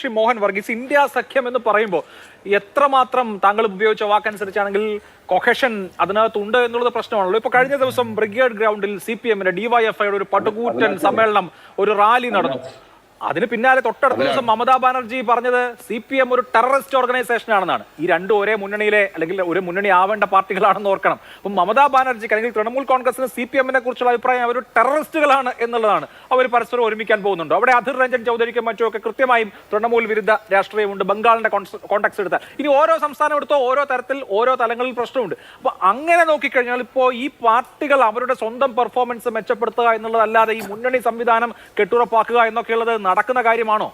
Shri Mohan Varghese India സഖ്യം എന്ന് പറയുമ്പോൾ എത്രമാത്രം താങ്കൾ ഉപയോഗിച്ച വാക്കനുസരിച്ചാണെങ്കിൽ കൊഹഷൻ അതിനകത്തുണ്ട് എന്നുള്ളത് പ്രശ്നമാണല്ലോ. ഇപ്പൊ കഴിഞ്ഞ ദിവസം ബ്രിഗേഡ് ഗ്രൗണ്ടിൽ സി പി എമ്മിന്റെ ഡിവൈഎഫ്ഐയുടെ ഒരു പട്ടുകൂറ്റൻ സമ്മേളനം ഒരു റാലി നടന്നു. അതിന് പിന്നാലെ തൊട്ടടുത്ത ദിവസം മമതാ ബാനർജി പറഞ്ഞത് സി പി എം ഒരു ടെററിസ്റ്റ് ഓർഗനൈസേഷൻ ആണെന്നാണ്. ഈ രണ്ടും ഒരേ മുന്നണിയിലെ അല്ലെങ്കിൽ ഒരു മുന്നണി ആവേണ്ട പാർട്ടികളാണെന്ന് ഓർക്കണം. അപ്പം മമതാ ബാനർജിക്ക് അല്ലെങ്കിൽ തൃണമൂൽ കോൺഗ്രസിന് സി പി എമ്മിനെ കുറിച്ചുള്ള അഭിപ്രായം അവർ ടെററിസ്റ്റുകളാണ് എന്നുള്ളതാണ്. അവർ പരസ്പരം ഒരുമിക്കാൻ പോകുന്നുണ്ടോ. അവിടെ അധിർ രഞ്ജൻ ചൗധരിക്കും മറ്റുമൊക്കെ കൃത്യമായും തൃണമൂൽ വിരുദ്ധ രാഷ്ട്രീയമുണ്ട്. ബംഗാളിന്റെ കോൺടാക്സ് എടുത്താൽ. ഇനി ഓരോ സംസ്ഥാനം എടുത്തോ ഓരോ തരത്തിൽ ഓരോ തലങ്ങളിൽ പ്രശ്നമുണ്ട്. അപ്പൊ അങ്ങനെ നോക്കിക്കഴിഞ്ഞാൽ ഇപ്പോൾ ഈ പാർട്ടികൾ അവരുടെ സ്വന്തം പെർഫോമൻസ് മെച്ചപ്പെടുത്തുക എന്നുള്ളതല്ലാതെ ഈ മുന്നണി സംവിധാനം കെട്ടുറപ്പാക്കുക എന്നൊക്കെയുള്ളത് നടക്കുന്ന കാര്യമാണോ?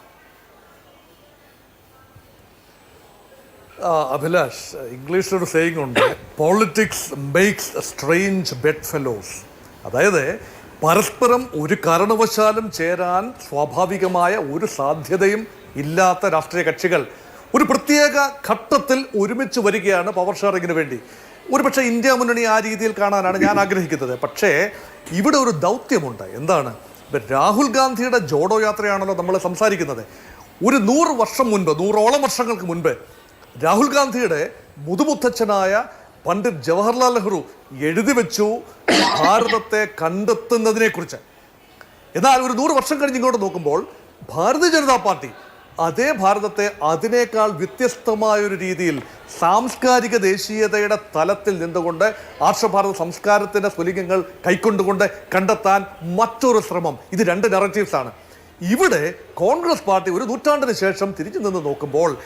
അഭിലാഷ് ഇംഗ്ലീഷിലൊരു സേയിങ് ഉണ്ട്. Politics makes strange bedfellows അതായത് പരസ്പരം ഒരു കാരണവശാലും ചേരാൻ സ്വാഭാവികമായ ഒരു സാധ്യതയും ഇല്ലാത്ത രാഷ്ട്രീയ കക്ഷികൾ ഒരു പ്രത്യേക ഘട്ടത്തിൽ ഒരുമിച്ച് വരികയാണ് പവർ ഷെയറിങ്ങിന് വേണ്ടി. ഒരുപക്ഷെ ഇന്ത്യ മുന്നണി ആ രീതിയിൽ കാണാനാണ് ഞാൻ ആഗ്രഹിക്കുന്നത്. പക്ഷേ ഇവിടെ ഒരു ദൗത്യമുണ്ട്. എന്താണ്? രാഹുൽ ഗാന്ധിയുടെ ജോഡോ യാത്രയാണല്ലോ നമ്മൾ സംസാരിക്കുന്നത്. ഒരു നൂറ് വർഷം മുൻപ് നൂറോളം വർഷങ്ങൾക്ക് മുൻപ് രാഹുൽ ഗാന്ധിയുടെ മുതുമുത്തച്ഛനായ പണ്ഡിറ്റ് ജവഹർലാൽ നെഹ്റു എഴുതി വെച്ചു ഭാരതത്തെ കണ്ടെത്തുന്നതിനെക്കുറിച്ച്. എന്നാൽ ഒരു നൂറ് വർഷം കഴിഞ്ഞ് ഇങ്ങോട്ട് നോക്കുമ്പോൾ ഭാരതീയ ജനതാ പാർട്ടി അതേ ഭാരതത്തെ അതിനേക്കാൾ വ്യത്യസ്തമായ ഒരു രീതിയിൽ സാംസ്കാരിക ദേശീയതയുടെ തലത്തിൽ നിന്നുകൊണ്ട് ആർഷഭാരത സംസ്കാരത്തിന്റെ സ്വലിംഗങ്ങൾ കൈക്കൊണ്ടുകൊണ്ട് കണ്ടെത്താൻ മറ്റൊരു ശ്രമം. ഇത് രണ്ട് നെറേറ്റീവ്സാണ് ഇവിടെ കോൺഗ്രസ് പാർട്ടി ഒരു നൂറ്റാണ്ടിന് ശേഷം തിരിച്ചു നിന്ന് നോക്കുമ്പോൾ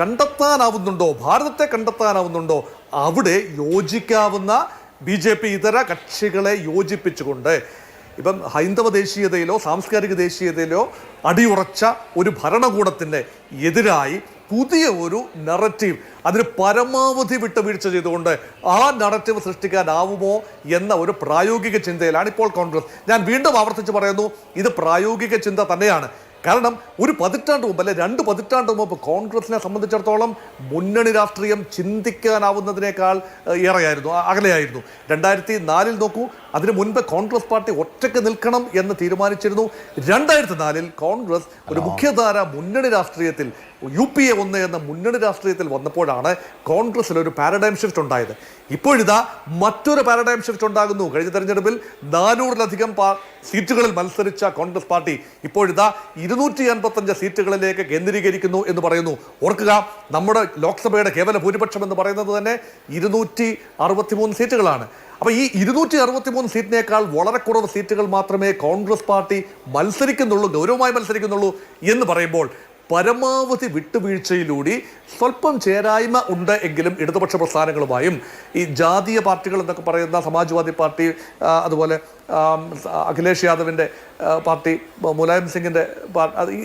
കണ്ടെത്താനാവുന്നുണ്ടോ? ഭാരതത്തെ കണ്ടെത്താനാവുന്നുണ്ടോ? അവിടെ യോജിക്കാവുന്ന ബി ജെ പി ഇതര കക്ഷികളെ യോജിപ്പിച്ചുകൊണ്ട് ഇപ്പം ഹൈന്ദവ ദേശീയതയിലോ സാംസ്കാരിക ദേശീയതയിലോ അടിയുറച്ച ഒരു ഭരണകൂടത്തിന്റെ എതിരായി പുതിയ ഒരു നററ്റീവ് അതിന് പരമാവധി വിട്ടുവീഴ്ച ചെയ്തുകൊണ്ട് ആ നററ്റീവ് സൃഷ്ടിക്കാനാവുമോ എന്ന ഒരു പ്രായോഗിക ചിന്തയിലാണ് ഇപ്പോൾ കോൺഗ്രസ്. ഞാൻ വീണ്ടും ആവർത്തിച്ച് പറയുന്നു ഇത് പ്രായോഗിക ചിന്ത തന്നെയാണ്. കാരണം ഒരു പതിറ്റാണ്ട് മുമ്പ് അല്ലെ രണ്ട് പതിറ്റാണ്ട് മുമ്പ് കോൺഗ്രസിനെ സംബന്ധിച്ചിടത്തോളം മുന്നണി രാഷ്ട്രീയം ചിന്തിക്കാനാവുന്നതിനേക്കാൾ ഏറെയായിരുന്നു അകലെയായിരുന്നു. രണ്ടായിരത്തി നാലിൽ നോക്കൂ അതിനു മുൻപ് കോൺഗ്രസ് പാർട്ടി ഒറ്റയ്ക്ക് നിൽക്കണം എന്ന് തീരുമാനിച്ചിരുന്നു. രണ്ടായിരത്തി നാലിൽ കോൺഗ്രസ് ഒരു മുഖ്യധാര മുന്നണി രാഷ്ട്രീയത്തിൽ യു പി എ ഒന്ന് എന്ന മുന്നണി രാഷ്ട്രീയത്തിൽ വന്നപ്പോഴാണ് കോൺഗ്രസിൽ ഒരു പാരഡൈം ഷിഫ്റ്റ് ഉണ്ടായത്. ഇപ്പോഴിതാ മറ്റൊരു പാരഡൈം ഷിഫ്റ്റ് ഉണ്ടാകുന്നു. കഴിഞ്ഞ തെരഞ്ഞെടുപ്പിൽ നാനൂറിലധികം പാ- സീറ്റുകളിൽ മത്സരിച്ച കോൺഗ്രസ് പാർട്ടി ഇപ്പോഴിതാ ഇരുന്നൂറ്റി അൻപത്തഞ്ച് സീറ്റുകളിലേക്ക് കേന്ദ്രീകരിക്കുന്നു എന്ന് പറയുന്നു. ഓർക്കുക നമ്മുടെ ലോക്സഭയുടെ കേവല ഭൂരിപക്ഷം എന്ന് പറയുന്നത് തന്നെ ഇരുന്നൂറ്റി അറുപത്തിമൂന്ന് സീറ്റുകളാണ്. അപ്പോൾ ഈ ഇരുന്നൂറ്റി അറുപത്തിമൂന്ന് സീറ്റിനേക്കാൾ വളരെ കുറവ് സീറ്റുകൾ മാത്രമേ കോൺഗ്രസ് പാർട്ടി മത്സരിക്കുന്നുള്ളൂ ഗൗരവമായി മത്സരിക്കുന്നുള്ളൂ എന്ന് പറയുമ്പോൾ പരമാവധി വിട്ടുവീഴ്ചയിലൂടെ സ്വല്പം ചേരായ്മ ഉണ്ട് എങ്കിലും ഇടതുപക്ഷ പ്രസ്ഥാനങ്ങളുമായും ഈ ജാതീയ പാർട്ടികൾ എന്നൊക്കെ പറയുന്ന സമാജ്വാദി പാർട്ടി അതുപോലെ അഖിലേഷ് യാദവിന്റെ പാർട്ടി മുലായം സിംഗിന്റെ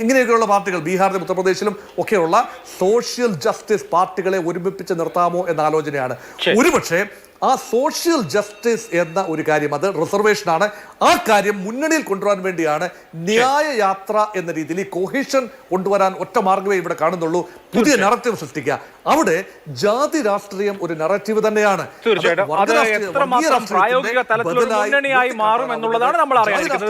ഇങ്ങനെയൊക്കെയുള്ള പാർട്ടികൾ ബീഹാറിലും ഉത്തർപ്രദേശിലും ഒക്കെയുള്ള സോഷ്യൽ ജസ്റ്റിസ് പാർട്ടികളെ ഒരുമിപ്പിച്ച് നിർത്താമോ എന്ന ആലോചനയാണ്. ഒരുപക്ഷെ ആ സോഷ്യൽ ജസ്റ്റിസ് എന്ന ഒരു കാര്യം അത് റിസർവേഷനാണ് ആ കാര്യം മുന്നണിയിൽ കൊണ്ടുവരാൻ വേണ്ടിയാണ് ന്യായ യാത്ര എന്ന രീതിയിൽ ഈ കൊഹിഷൻ കൊണ്ടുവരാൻ ഒറ്റ മാർഗമേ ഇവിടെ കാണുന്നുള്ളൂ. പുതിയ നററ്റീവ് സൃഷ്ടിക്കുക. അവിടെ ജാതി രാഷ്ട്രീയം ഒരു നററ്റീവ് തന്നെയാണ്. തീർച്ചയായിട്ടും. മാറും എന്നുള്ളതാണ് നമ്മൾ അറിയാനിരിക്കുന്നത്